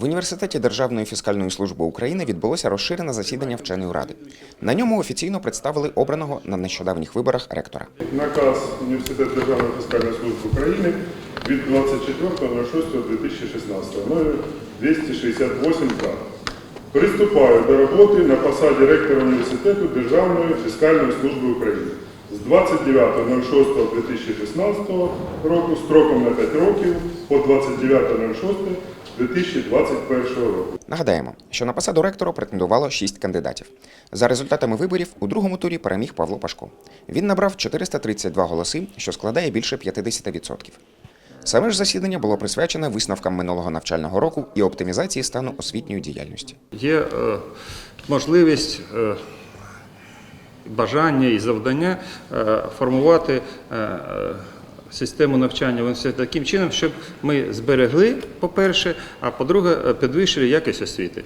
В університеті Державної фіскальної служби України відбулося розширене засідання вченої ради. На ньому офіційно представили обраного на нещодавніх виборах ректора. Наказ Університету Державної фіскальної служби України від 24.06.2016, номер 268 к Приступаю до роботи на посаді ректора університету Державної фіскальної служби України з 29.06.2016 року строком на 5 років по 29.06.2021 року. Нагадаємо, що на посаду ректора претендувало шість кандидатів. За результатами виборів у другому турі переміг Павло Пашко. Він набрав 432 голоси, що складає більше 50%. Саме ж засідання було присвячене висновкам минулого навчального року і оптимізації стану освітньої діяльності. Є е, можливість, е, бажання і завдання е, формувати е, е, систему навчання в університеті таким чином, щоб ми зберегли, по-перше, а по-друге, підвищили якість освіти.